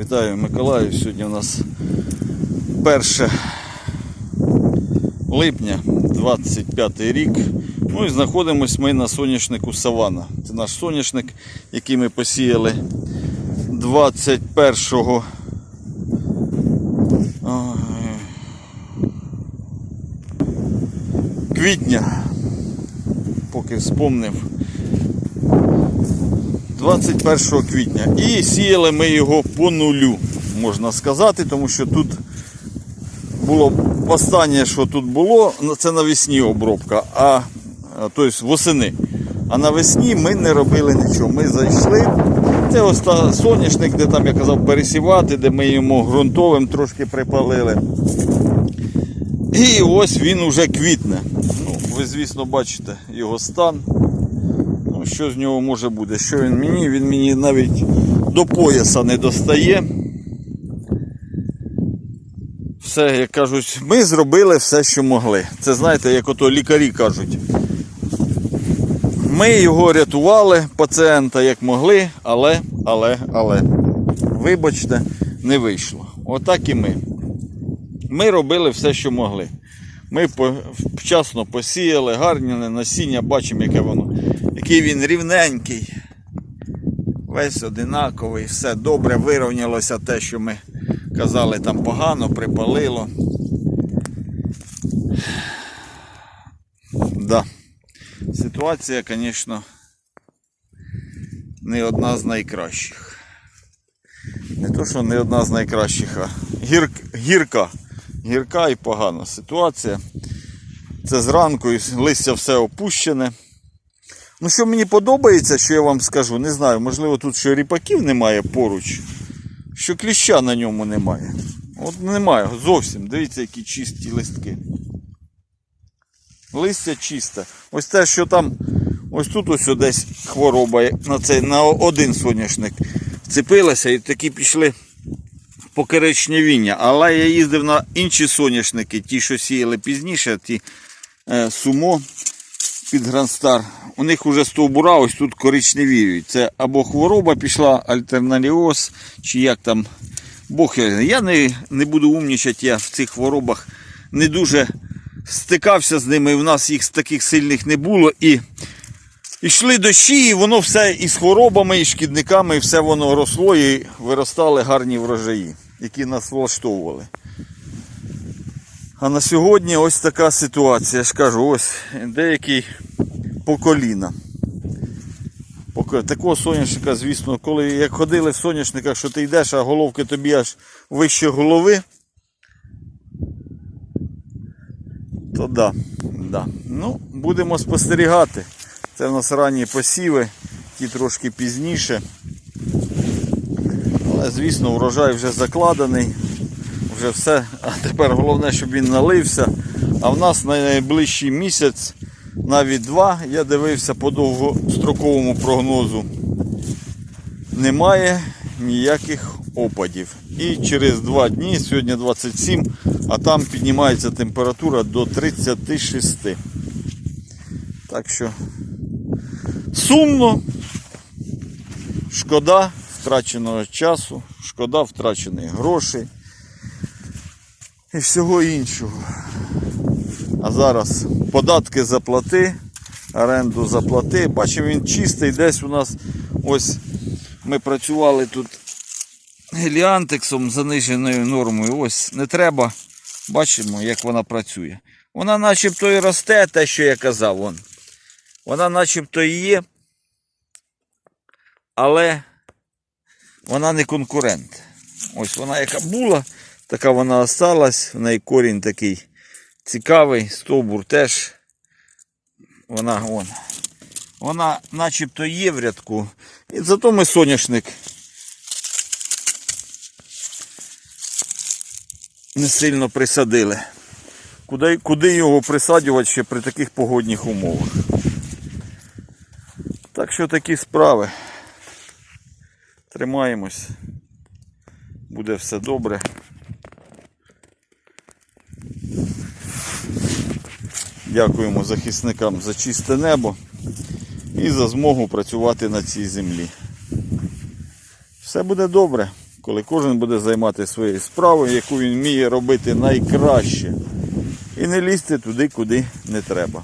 Вітаю Миколаїв. Сьогодні у нас 1 липня 25 рік. Ну і знаходимось ми на соняшнику Савана. Це наш соняшник, який ми посіяли 21 квітня. Поки вспомнив. 21 квітня. І сіяли ми його по нулю, можна сказати, тому що тут було останнє, що тут було, це навесні обробка, а тобто восени. А навесні ми не робили нічого. Ми зайшли. Це ось соняшник, де там я казав пересівати, де ми йому ґрунтовим трошки припалили. І ось він уже квітне. Ну, ви, звісно, бачите його стан. Що з нього може бути? Що він мені? Він мені навіть до пояса не достає. Все, як кажуть, ми зробили все, що могли. Це знаєте, як ото лікарі кажуть. Ми його рятували, пацієнта як могли, але, але, але, вибачте, не вийшло. Отак і ми. Ми робили все, що могли. Ми вчасно посіяли, гарне насіння, бачимо, яке воно, який він рівненький. Весь одинаковий, все добре вирівнялося те, що ми казали, там погано, припалило. Да. Ситуація, звісно, не одна з найкращих. Не то, що не одна з найкращих, а гір, гірка. Гірка і погана ситуація. Це зранку і листя все опущене. Ну, що мені подобається, що я вам скажу, не знаю, можливо, тут ще ріпаків немає поруч, що кліща на ньому немає. От немає зовсім. Дивіться, які чисті листки. Листя чисте. Ось те, що там, ось тут ось десь хвороба на цей, на один соняшник вцепилася і такі пішли покеречневіння. Але я їздив на інші соняшники, ті, що сіяли пізніше, ті е, сумо під Грандстар. У них вже стовбура ось тут коричневіють. Це або хвороба пішла, альтерналіоз, чи як там. Бог знає. Я не, не буду умнічати, я в цих хворобах не дуже стикався з ними. У нас їх таких сильних не було. І йшли дощі, і воно все і з хворобами, і шкідниками, і все воно росло і виростали гарні врожаї, які нас влаштовували. А на сьогодні ось така ситуація. Я ж кажу, ось деякий по коліна. Такого соняшника, звісно, коли як ходили в соняшниках, що ти йдеш, а головки тобі аж вище голови. То да, да. Ну, будемо спостерігати. Це в нас ранні посіви, ті трошки пізніше. Але, звісно, врожай вже закладений. Вже все. А тепер головне, щоб він налився. А в нас на найближчий місяць, навіть два, я дивився по довгостроковому прогнозу. Немає ніяких опадів. І через два дні, сьогодні 27, а там піднімається температура до 36. Так що сумно, шкода втраченого часу, шкода втрачених грошей і всього іншого. А зараз податки заплати, оренду заплати. Бачимо, він чистий, десь у нас ось ми працювали тут геліантексом заниженою нормою. Ось не треба. Бачимо, як вона працює. Вона начебто і росте, те, що я казав. Вон. Вона начебто і є, але вона не конкурент. Ось вона яка була, така вона осталась, в неї корінь такий цікавий, стовбур теж. Вона вон. Вона начебто є в рядку. І зато ми соняшник не сильно присадили. Куди, куди його присаджувати ще при таких погодних умовах? Так що такі справи. Тримаємось. Буде все добре. Дякуємо захисникам за чисте небо і за змогу працювати на цій землі. Все буде добре. коли кожен буде займати своєю справою, яку він вміє робити найкраще. І не лізти туди, куди не треба.